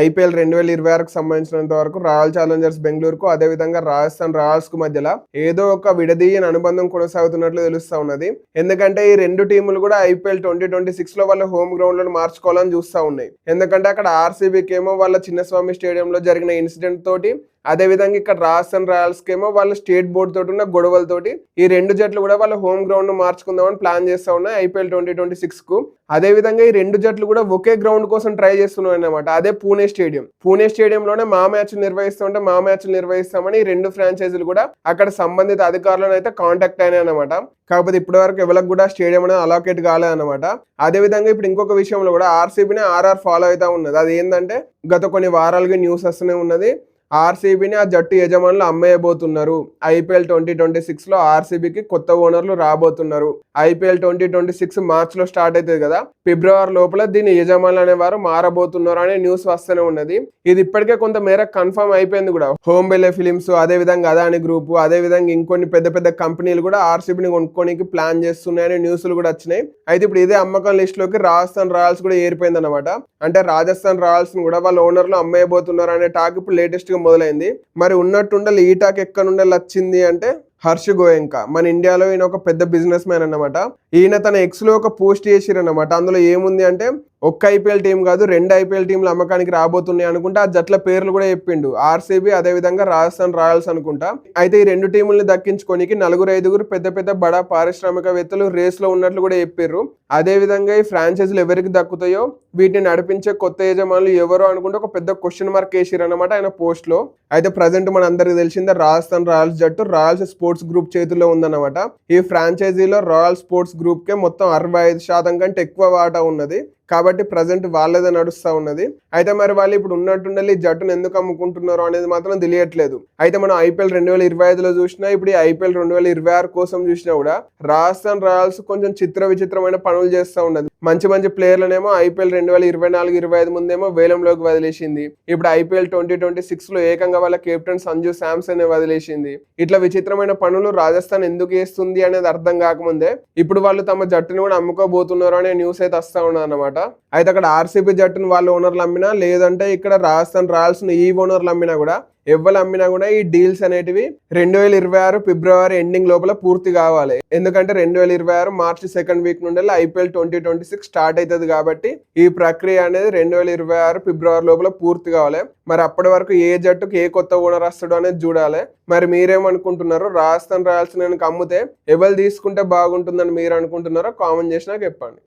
IPL రెండు వేల ఇరవై ఆరుకు సంబంధించినంత వరకు రాయల్ ఛాలెంజర్స్ బెంగళూరుకు అదేవిధంగా రాజస్థాన్ రాయల్స్కు మధ్యలో ఏదో ఒక విడదీయని అనుబంధం కొనసాగుతున్నట్లు తెలుస్తా ఉన్నది. ఎందుకంటే ఈ రెండు టీములు కూడా ఐపీఎల్ ట్వంటీ ట్వంటీ సిక్స్లో వాళ్ళ హోమ్ గ్రౌండ్లో మార్చుకోవాలని చూస్తూ ఉన్నాయి. ఎందుకంటే అక్కడ ఆర్సీబీకి ఏమో వాళ్ళ చిన్నస్వామి స్టేడియంలో జరిగిన ఇన్సిడెంట్ తోటి అదే విధంగా ఇక్కడ రాజస్థాన్ రాయల్స్ కేమో వాళ్ళ స్టేట్ బోర్డు తోటి ఉన్న గొడవలతోటి ఈ రెండు జట్లు కూడా వాళ్ళ హోమ్ గ్రౌండ్ మార్చుకుందామని ప్లాన్ చేస్తా ఉన్నాయి ఐపీఎల్ ట్వంటీ ట్వంటీ సిక్స్కు అదే విధంగా ఈ రెండు జట్లు కూడా ఒకే గ్రౌండ్ కోసం ట్రై చేస్తున్నాయి అనమాట అదే పూణే స్టేడియం. పూణే స్టేడియంలోనే మా మ్యాచ్ నిర్వహిస్తుంటే మా మ్యాచ్ నిర్వహిస్తామని ఈ రెండు ఫ్రాంచైజీలు కూడా అక్కడ సంబంధిత అధికారులను అయితే కాంటాక్ట్ అయినాయి అనమాట కాకపోతే ఇప్పటి వరకు ఎవరికి కూడా స్టేడియం అనేది అలాకేట్ కాలేదన్నమాట అదే విధంగా ఇప్పుడు ఇంకొక విషయంలో కూడా ఆర్సీబీని ఆర్ఆర్ ఫాలో అవుతా ఉన్నది. అది ఏంటంటే గత కొన్ని వారాలుగా న్యూస్ వస్తూనే ఉన్నది. ఆర్సీబీని ఆ జట్టు యజమానులు అమ్మేయబోతున్నారు. ఐపీఎల్ ట్వంటీ ట్వంటీ సిక్స్లో ఆర్సీబీకి కొత్త ఓనర్లు రాబోతున్నారు. ఐపీఎల్ ట్వంటీ ట్వంటీ సిక్స్ మార్చ్లో స్టార్ట్ అవుతుంది కదా? ఫిబ్రవరి లోపల దీని యజమానులు అనేవారు మారబోతున్నారు అనే న్యూస్ వస్తూనే ఉన్నది. ఇది ఇప్పటికే కొంత మేర కన్ఫర్మ్ అయిపోయింది కూడా. హోమ్ బెలే ఫిలిమ్స్ అదే విధంగా అదాని గ్రూప్ అదే విధంగా ఇంకొన్ని పెద్ద పెద్ద కంపెనీలు కూడా ఆర్సీబీని కొనుక్కోనికి ప్లాన్ చేస్తున్నాయని న్యూస్లు కూడా వచ్చినాయి. అయితే ఇప్పుడు ఇదే అమ్మకం లిస్ట్లోకి రాజస్థాన్ రాయల్స్ కూడా ఏరిపోయింది అనమాట అంటే రాజస్థాన్ రాయల్స్ని కూడా వాళ్ళ ఓనర్లు అమ్మేయబోతున్నారు అనే టాక్ ఇప్పుడు లేటెస్ట్గా మొదలైంది. మరి ఉన్నట్టుండాలి ఈటాక్ ఎక్కడ నుండి వచ్చింది అంటే హర్ష్ గోయంక. మన ఇండియాలో ఈయన ఒక పెద్ద బిజినెస్ మ్యాన్ అన్నమాట. ఈయన తన ఎక్స్లో ఒక పోస్ట్ చేసిరన్నమాట. అందులో ఏముంది అంటే ఒక్క ఐపీఎల్ టీం కాదు రెండు ఐపీఎల్ టీంలు అమ్మకానికి రాబోతున్నాయి అనుకుంటా ఆ జట్ల పేర్లు కూడా చెప్పిండు. ఆర్సీబీ అదే విధంగా రాజస్థాన్ రాయల్స్ అనుకుంటా. అయితే ఈ రెండు టీముల్ని దక్కించుకోనికి నలుగురు ఐదుగురు పెద్ద పెద్ద బడా పారిశ్రామికవేత్తలు రేస్లో ఉన్నట్లు కూడా చెప్పారు అదే విధంగా ఈ ఫ్రాంచైజీలు ఎవరికి దక్కుతాయో వీటిని నడిపించే కొత్త యజమానులు ఎవరో అనుకుంటే ఒక పెద్ద క్వశ్చన్ మార్క్ వేసిరు అనమాట ఆయన పోస్ట్లో అయితే ప్రజెంట్ మన అందరికి తెలిసిందే రాజస్థాన్ రాయల్స్ జట్టు రాయల్స్ స్పోర్ట్స్ గ్రూప్ చేతుల్లో ఉందన్నమాట. ఈ ఫ్రాంచైజీలో రాయల్ స్పోర్ట్స్ గ్రూప్ కే మొత్తం అరవై ఐదు శాతం కంటే ఎక్కువ వాటా ఉన్నది. కాబట్టి ప్రజెంట్ వాళ్ళదే నడుస్తూ ఉన్నది. అయితే మరి వాళ్ళు ఇప్పుడు ఉన్నట్టుండాలి ఈ జట్టును ఎందుకు అమ్ముకుంటున్నారు అనేది మాత్రం తెలియట్లేదు. అయితే మనం ఐపీఎల్ రెండు వేల ఇరవై ఐదులో చూసినా ఇప్పుడు ఈ ఐపీఎల్ రెండు వేల ఇరవై ఆరు కోసం చూసినా కూడా రాజస్థాన్ రాయల్స్ కొంచెం చిత్ర విచిత్రమైన పనులు చేస్తూ ఉన్నది. మంచి మంచి ప్లేయర్లనేమో ఐపీఎల్ రెండు వేల ఇరవై నాలుగు ఇరవై ఐదు ముందేమో వేలంలోకి వదిలేసింది. ఇప్పుడు ఐపీఎల్ ట్వంటీ ట్వంటీ సిక్స్లో ఏకంగా వాళ్ళ కెప్టెన్ సంజు శాంసన్ వదిలేసింది. ఇట్లా విచిత్రమైన పనులు రాజస్థాన్ ఎందుకు చేస్తుంది అనేది అర్థం కాకముందే ఇప్పుడు వాళ్ళు తమ జట్టును కూడా అమ్ముకోబోతున్నారు అనే న్యూస్ అయితే వస్తూ ఉన్నది అనమాట అయితే అక్కడ ఆర్సీబీ జట్టును వాళ్ళ ఓనర్లు అమ్మినా లేదంటే ఇక్కడ రాజస్థాన్ రాయల్స్ ఈ ఓనర్లు అమ్మినా కూడా ఎవరు అమ్మినా కూడా ఈ డీల్స్ అనేటివి రెండు వేల ఇరవై ఆరు ఫిబ్రవరి ఎండింగ్ లోపల పూర్తి కావాలి. ఎందుకంటే రెండు వేల ఇరవై ఆరు మార్చి సెకండ్ వీక్ నుండి IPL twenty twenty six start అవుతుంది కాబట్టి ఈ ప్రక్రియ అనేది రెండు వేల ఇరవై ఆరు ఫిబ్రవరి లోపల పూర్తి కావాలి. మరి అప్పటి వరకు ఏ జట్టుకు ఏ కొత్త ఓనర్ వస్తాడో అనేది చూడాలి. మరి మీరేమనుకుంటున్నారు రాజస్థాన్ రాయల్స్ నేను అమ్మితే ఎవరు తీసుకుంటే బాగుంటుందని మీరు అనుకుంటున్నారో కామెంట్ చేసినా చెప్పండి.